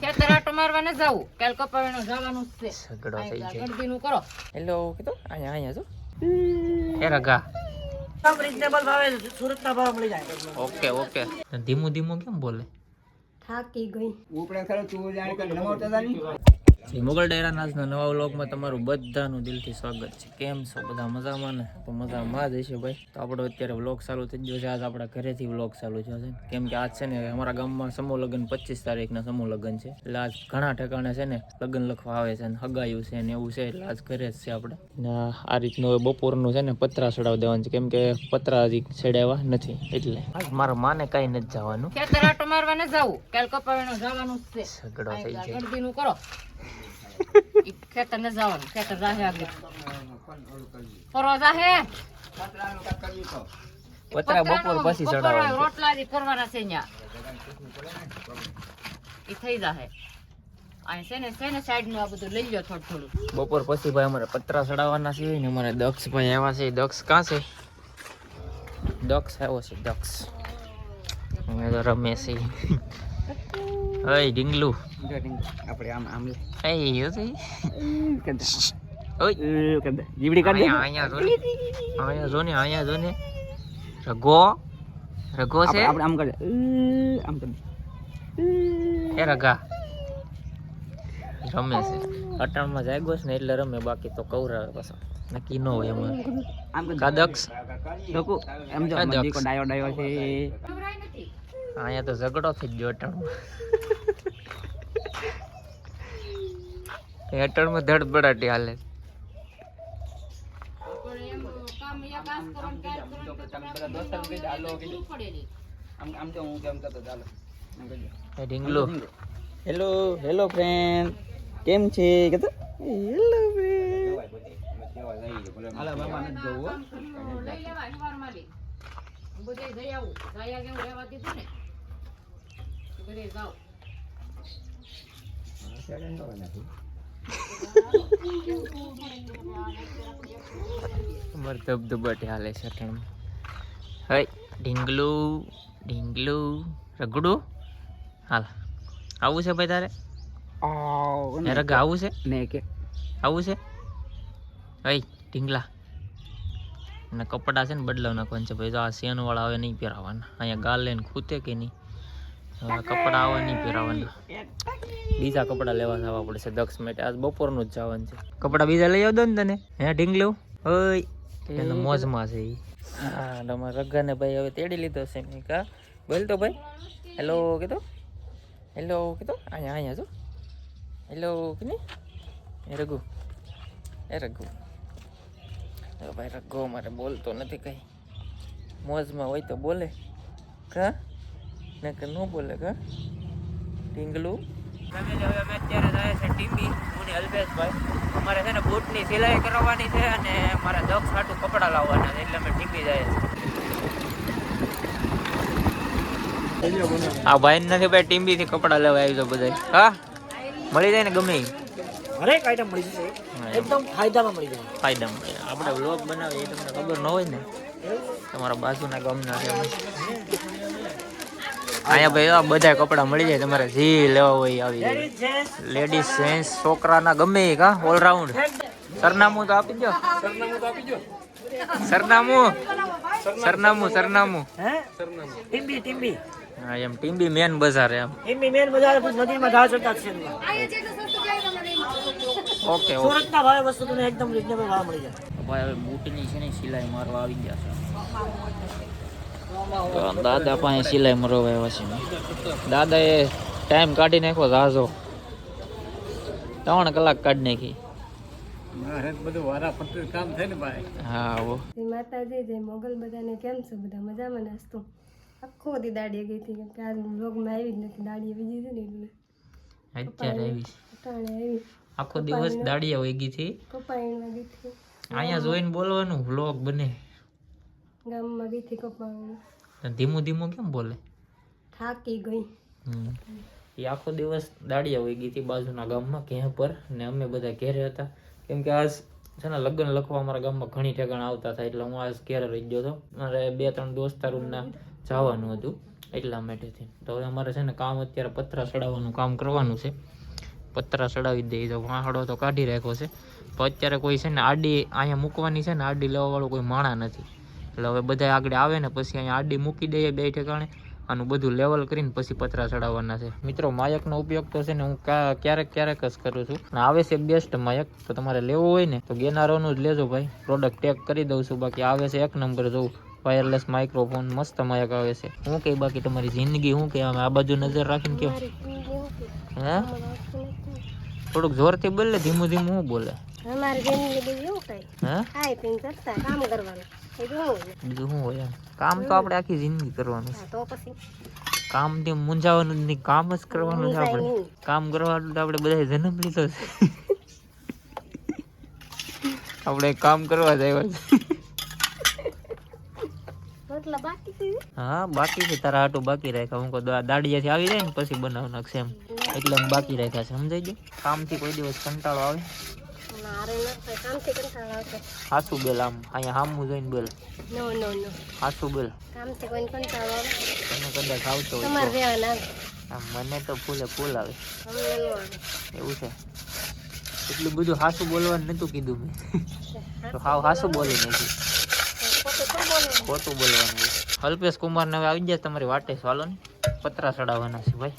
ખેતર આટો મારવા ન જાવું. કાલ કપાવીને જવાનું છે. થઈ જાય. ગળદીનું કરો. હેલો કીધું? અહીંયા અહીંયા જો. એ રગા રીઝનેબલ ભાવે સુરતના ભાવ મળી જાય. Okay okay. ધીમું ધીમું કેમ બોલે? થાકી ગઈ. શ્રી મુગલ ડાયરા નવા વ્લોગમાં તમારું બધાનું દિલથી સ્વાગત છે. કેમ છો? બધા મજામાં ને? તો મજામાં જ હશે ભાઈ. તો આપણો અત્યારે વ્લોગ ચાલુ થઈ ગયો છે. આજ આપણા ઘરેથી વ્લોગ ચાલુ થયો છે. કેમ કે આજ છે ને અમારા ગામમાં સમૂહ લગ્ન પચીસ તારીખના સમૂહ લગ્ન છે. એટલે આજ ઘણા ઠેકાણે છે ને લગ્ન લખવા આવે છે ને હગાયું છે ને એવું છે. એટલે આજ ઘરે જ છે આપણે. ને આ રીતનું બપોરનું છે ને પતરા ચડાવી દેવાનું છે. કેમ કે પતરા હજી ચડાવ્યા નથી એટલે. આજ મારા માને કાંઈ નથી જવાનું. ખેતર આટો મારવા ન જાવું. કાલ કપાવીને જવાનું છે. ઝઘડો થઈ જાય. કરો. ખેતર ન જવાનું ખેતર જાહે આગળ ફરવા જાહે પતરા બપોર પછી છે. રોટલા જી કરવાના છે ન્યા ઈ થઈ જાહે છે છે બપોર પછી ભાઈ અમારે પતરા ચડાવવાના છે ને અમારે દક્ષ ભાઈ આવ્યા છે દક્ષ કાં છે દક્ષ આવ્યો છે દક્ષ અમે તો રમે ડીંગલુ આપણે આમ આમ અય યો છે. ઓય. જીવડી દે. અહીંયા જો ને? અહીંયા જો ને અહીંયા જો ને રઘો. રગો છે? આપણે આમ કર આમ કર એ રગા રમે છે. અટાણમાં જાગ્યો છે ને એટલે રમે બાકી તો કવરાવે પાછો. નક્કી ન હોય અમારે આમ કરી કા લોકો એમ જો. ડાયો ડાયો છે. અહીંયા તો ઝઘડો થઈ ગયો અટાણમાં. એ અટાણમાં ધડબડાટી હાલે. એ હેલો હેલો ફ્રેન્ડ કેમ છે? કહેતો હેલો ફ્રેન્ડ અમારે ધબધબાટી હાલે છે અટાણમાં હવે ઢીંગલું ઢીંગલું. રગડું? હાલ. આવું છે ભાઈ તારે? રગ આવું છે? ને કે. આવું છે? હઈ ઢીંગલા. અને કપડાં છે ને બદલાવ નાખવાનું છે ભાઈ. તો આ સેનવાળા આવે નહીં પહેરાવાના. અહીંયા ગાલ લઈને ખૂતે કે નહીં? કપડાં આવે નહીં પહેરાવાના. બીજા કપડાં લેવા જવા પડશે દક્ષ માટે. આજ બપોરનું જ જવાનું છે. કપડાં બીજા લઈ આવદો ને તને. હે ઢીંગલું હોય એને મોજમાં છે એ હા તમારા રગાને ભાઈ હવે તેડી લીધો છે મેં કા બોલ તો ભાઈ. હેલો કીધો? હેલો કીધો? અહીંયા અહીંયા જો. હેલો કે એ રઘુ. એ રઘુ. ભાઈ રઘુ મારે બોલતો નથી કઈ. મોજમાં હોય તો બોલે. કા ને કે ન બોલે કા. ઢીંગલું. અમે અત્યારે જાય છે ટીમી હું અલ્પેશભાઈ. અમારે છે ને બૂટની સિલાઈ કરવાની છે અને મારા દક્ષ હાટું કપડાં લાવવાના છે એટલે અમે ટીમી જાય છે આ ભાઈ નથી ભાઈ ટીમ્બી થી કપડાં લેવા આવી જાવ બધા હા? મળી જાય ને ગમે હરેક આઈટમ મળી જાય. એકદમ ફાયદામાં મળી જાય. ફાયદા મળે આપણે વ્લોગ બનાવીએ એ તમને ખબર ન હોય ને? તમારા બાજુના ગામના છે. અહીંયા ભાઈ આ બધા કપડાં મળી જાય તમારે જે લેવા હોય આવી જાય. લેડીઝ જેન્ટ્સ છોકરાના ગમે ઈ કા ઓલરાઉન્ડ સરનામું તો આપી દો સરનામું સરનામું. સરનામું હે? ટીમ્બી ટીમ્બી હા એમ ટીમ્બી મેન બજાર એમ. ટીમ્બી મેન બજાર નદીમાં ઢાળ ચડતા છે ઓકે સુરતના ભાવે વસ્તુ તમને એકદમ રીઝનેબલ ભાવ મળી જાય. ભાઈ હવે બૂટની છે ને સિલાઈ મારવા આવી ગયા છે. તો દાદા પાસે સિલાઈ મરવા આવ્યા છે. દાદાએ ટાઈમ કાઢી નાખ્યો ઝાઝો ત્રણ કલાક કાઢી નાખી. બધું વારા ફરતું કામ થાય ને ભાઈ. હા આવો જય માતાજી જય મોગલ બધાને કેમ છો? બધા મજામાં નાસ્તો આખો દી દાડીએ ગઈ હતી કેમ કે આજ હું વ્લોગમાં આવી જ નથી. દાડીએ બીજી હતી ને એટલે. અત્યારે આવી. આખો દિવસ દાડિયા વહી ગઈ હતી. કપાયણમાં ગઈ હતી. અહીંયા જોઈને બોલવાનું વ્લોગ બને. ગામમાં હતી કપાયણ ધીમું ધીમું કેમ બોલે? થાકી ગઈ. એ આખો દિવસ દાડિયા હોય ગીતી બાજુના ગામમાં ક્યાં પર ને અમે બધા ઘેરે હતા. કેમ કે આજ છે ને લગ્ન લખવા અમારા ગામમાં ઘણી ઠેકાણ આવતા થાય એટલે હું આજ ઘેરે રહી ગયો હતો. મારે બે ત્રણ દોસ્તારોના જવાનું હતું એટલા માટેથી તો હવે અમારે છે ને કામ અત્યારે પતરા ચડાવવાનું કામ કરવાનું છે. પતરા ચડાવી દઈએ તો વાંહડો તો કાઢી રાખ્યો છે. પણ અત્યારે કોઈ છે ને આડી અહીંયા મૂકવાની છે ને આડી લેવાવાળું કોઈ માણા નથી. એટલે હવે બધા આગળ આવે ને પછી અહીંયા આડી મૂકી દઈએ બે ઠેકાણે આનું બધું લેવલ કરીને પછી પતરા ચડાવવાના છે. મિત્રો માયકનો ઉપયોગ તો છે ને હું ક્યારેક ક્યારેક જ કરું છું. અને આવે છે બેસ્ટ માયક તો તમારે લેવું હોય ને તો ગેનારોનું જ લેજો ભાઈ. પ્રોડક્ટ ટેગ કરી દઉં છું બાકી આવે છે એક નંબર જોઉં વાયરલેસ માઇક્રોફોન મસ્ત માયક આવે છે. હું કઈ બાકી તમારી જિંદગી હું કે આમ આ બાજુ નજર રાખીને કેવું હા. થોડુંક જોરથી બોલે ધીમું ધીમું હું બોલે? અમારી જિંદગી એવું કઈ? હે? કરતા કામ કરવાનું. બીજું શું હોય? કામ તો આપણે આખી જિંદગી કરવાનું તો પછી? કામથી મૂંઝાવાનું નહીં કામ જ કરવાનું છે આપણે. કામ કરવાનું તો આપણે બધાએ જન્મ લીધો છે. આપણે કામ કરવા જ આવ્યા છે. રોટલા બાકી છે? હા બાકી છે. તારા હાટું બાકી રાખ્યા. હું દાડિયાથી આવી જાય ને પછી બનાવ નાખશે એમ. એટલે બાકી રાખ્યા છે. સમજાઈ ગયું? કામથી કોઈ દિવસ કંટાળો આવે મારે નથી કામથી કંટાળો આવતો હાસુ બેલ આમ. અહીંયા હામું જોઈને બેલ. નો નો નો હાસુ બેલ. કામથી કોઈને કંટાળો આવે. તને કદાચ આવતો હોય તમારે રહેવાના આવે. મને તો ફૂલે ફૂલ આવે. એવું છે. એટલું બધું હાસું બોલવાનું નતું કીધું મેં. તો હાવ હાસુ બોલી નથી ખોટું બોલવાનું. અલ્પેશ કુમાર ને હવે આવી જાય તમારી વાટે. ચાલો ને. પતરા ચડાવવાના છે ભાઈ.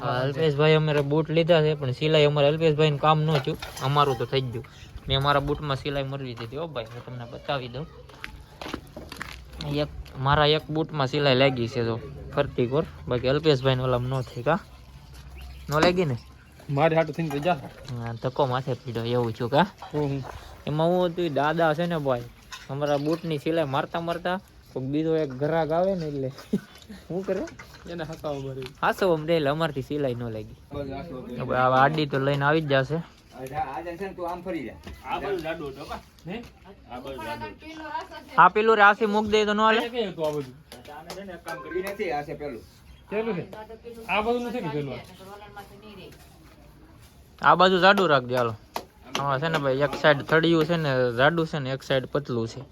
અલ્પેશભાઈ અમારે બૂટ લીધા છે પણ સિલાઈ અમારે અલ્પેશભાઈ કામ ન થયું. અમારું તો થઈ ગયું. મેં મારા બૂટમાં સિલાઈ મરવી દીધી. ઓ ભાઈ હું તમને બતાવી દઉં. એક મારા એક બૂટમાં સિલાઈ લાગી છે તો ફરતી કોર. બાકી અલ્પેશભાઈ ઓલા ન થઈ કા? ન લાગી ને? મારે હાટું થઈને જા હા, ધક્કો માથે પીડો એવું છું કા? એમાં હું તું દાદા છે ને ભાઈ અમારા બૂટની સિલાઈ મારતા મારતા કોઈક બીજો એક ગ્રાહક આવે ને એટલે શું કરે એને હસાવો ભરી હાસો અમને અમારથી સિલાઈ ન લાગી. હવે આ આડી તો લઈને આવી જ જશે. તું આમ ફરી જા કિલો રાસો છે. આ પેલું રાશી મૂક દે તો ન હાલે? આ બાજુ જાડું રાખજે હાલો. હા છે ને ભાઈ એક સાઈડ થડિયું છે ને જાડું છે ને એક સાઈડ પતલું છે.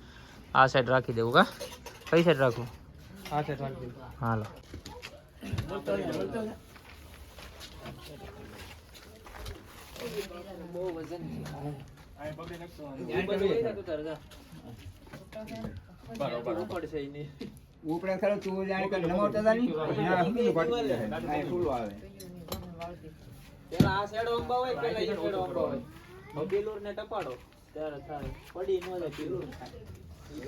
આ સાઈડ રાખી દેવું કા? કઈ સાઈડ રાખવું? હાલો. ઉપડે ખરો તું જાણે કે નમાવતા હતા ની ના હું કીધું જાય? આ આવે. પેલા આ શેડો અંબા હોય પેલા ઈ શેડો અંબા હોય હવે ને ટપાડો. ત્યારે થાય. પડી ન જાય પીલુર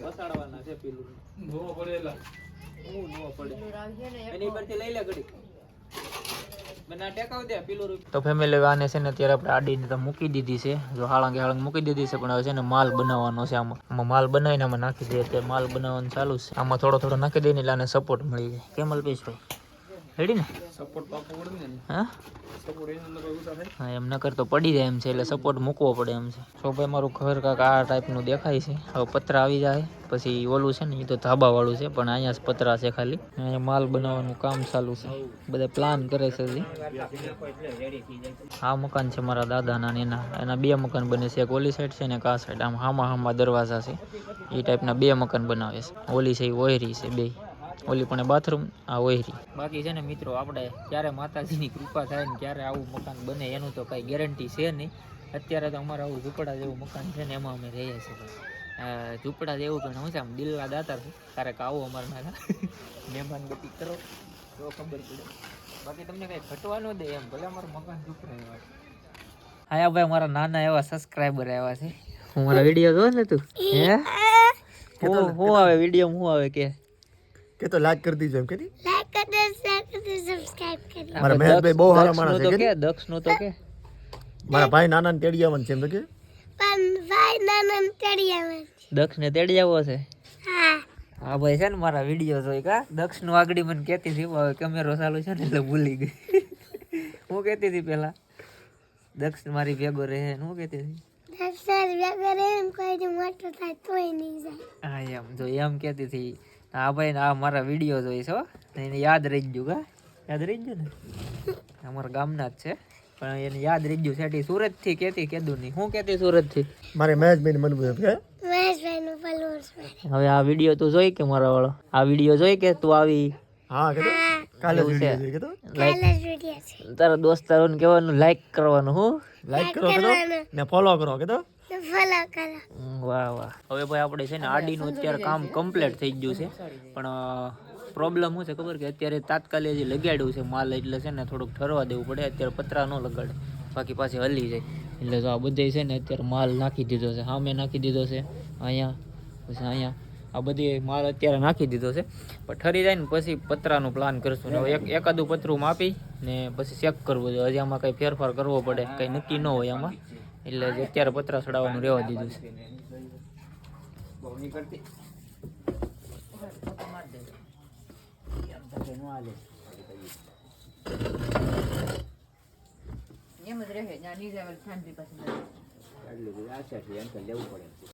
વસાડવાના છે પીલુર ધોવો પડેલા હું નો પડે. એની પરથી લઈ લે ઘડી તો ફેમિલી આને છે ને અત્યારે આપણે આડીને તો મૂકી દીધી છે. જો હાળંગે હાળંગ મૂકી દીધી છે પણ હવે છે ને માલ બનાવવાનો છે આમાં. આમાં માલ બનાવીને આમાં નાખી દઈએ અત્યારે માલ બનાવવાનું ચાલુ છે. આમાં થોડો થોડો નાખી દઈએ ને એટલે આને સપોર્ટ મળી જાય. કેમ અલ્પેશભાઈ? રેડી ને? સપોર્ટ પાકો પડે ને હા? સપોર્ટ એની અંદર કોઈ ઉતા થાય હા એમ નકર તો પડી જાય એમ છે એટલે સપોર્ટ મૂકવો પડે એમ છે. સો ભાઈ મારું ઘર કાંક આ ટાઈપનું દેખાય છે હવે પતરા આવી જાય પછી ઓલું છે ને એ તો ધાબાવાળું છે પણ અહીંયા પતરા છે ખાલી. અહીંયા માલ બનાવવાનું કામ ચાલુ છે. બધા પ્લાન કરે છે આ મકાન છે મારા દાદાના ને એના. એના બે મકાન બને છે એક ઓલી સાઈડ છે ને એક આ સાઈડ આમ હામા હામા દરવાજા છે. એ ટાઈપના બે મકાન બનાવે છે. ઓલી છે એ ઓયરી છે બે ઓલી પણ બાથરૂમ આ ઓયરી બાકી છે ને મિત્રો આપણે ક્યારે માતાજીની કૃપા થાય ને ક્યારે આવું મકાન બને એનું તો કાંઈ ગેરંટી છે નહીં. અત્યારે તો અમારે આવું ઝૂંપડા જેવું મકાન છે ને એમાં અમે રહીએ છીએ. ઝૂંપડા જેવું પણ હું છે આમ દિલના દાતા છે. ક્યારેક આવો અમારા નાના. મહેમાન ગતિ કરો તો ખબર પડે. બાકી તમને કાંઈ ઘટવા ન દે એમ ભલે અમારું મકાન ઝૂંપડા એવા હા ભાઈ મારા નાના એવા સબસ્ક્રાઈબર આવ્યા છે. હું મારા વીડિયો જો ને તું હે હું હું આવે વીડિયો હું આવે કે? કે તો લાઈક કરી દીજો એમ કે લાઈક કરી દે શેર કરી દે સબસ્ક્રાઇબ કરી મારા મહેશભાઈ બહુ સારા માણસ છે કે દક્ષ નો તો કે? મારા ભાઈ નાના ને તેડી આવવાનું છે એમ તો કે? પણ ભાઈ નાના ચડી આવે દક્ષ ને તેડી આવો છે? હા. હા ભાઈ છે ને મારા વીડિયો જોઈ કા દક્ષનું આગળી મને કહેતી હતી હવે કેમેરો ચાલુ છે ને એટલે ભૂલી ગઈ. હું કહેતી હતી પેલા દક્ષ મારી ભેગો રહે ને હું કહેતી હતી. દક્ષ ભેગો રહે એમ કોઈ મોટો થાય તોય નહીં જાય. હા એમ જો એમ કહેતી હતી. હા ભાઈ આ મારા વીડિયો જોઈશ હો. એને યાદ રહી ગયું કા? યાદ રહી ગયું ને? અમારા ગામના જ છે. પણ એને યાદ રહી ગયું સેટી સુરતથી કેતી કેદું નહીં હું કહેતી સુરતથી મારે મહેશભાઈ ને એમ કે? હવે આ વીડિયો તું જોઈ કે મારા વાળો? આ વીડિયો જોઈ કે તું આવી? હા કે કાલે વીડિયો જોઈ કે તો? લાઈક તારા દોસ્તારોને કહેવાનું લાઈક કરવાનું હું? લાઈક કરો કે તો? ને ફોલો કરો કે તો? વાહ વાહ. હવે ભાઈ આપણે છે ને આડીનું અત્યારે કામ કમ્પ્લીટ થઈ ગયું છે. પણ પ્રોબ્લેમ શું છે ખબર કે અત્યારે તાત્કાલિક જે લગાડ્યું છે માલ એટલે છે ને થોડુંક ઠરવા દેવું પડે. અત્યારે પતરા ન લગાડે. બાકી પાછી હલી જાય. એટલે તો આ બધે છે ને અત્યારે માલ નાખી દીધો છે. સામે નાખી દીધો છે. અહીંયા પછી અહીંયા. આ બધી માલ અત્યારે નાખી દીધો છે. પણ ઠરી જાય ને પછી પતરાનું પ્લાન કરશું. ને એક એકાદું પતરું માપી ને પછી ચેક કરવું જોઈએ. હજી આમાં કંઈ ફેરફાર કરવો પડે કંઈ નક્કી ન હોય આમાં. એટલે જ અત્યારે પતરા ચડાવવાનું રહેવા દીધું છે. એમ જ રહે જ્યાં નીચે આવેલ પાસે બધું આશા છે એમ તો લેવું પડે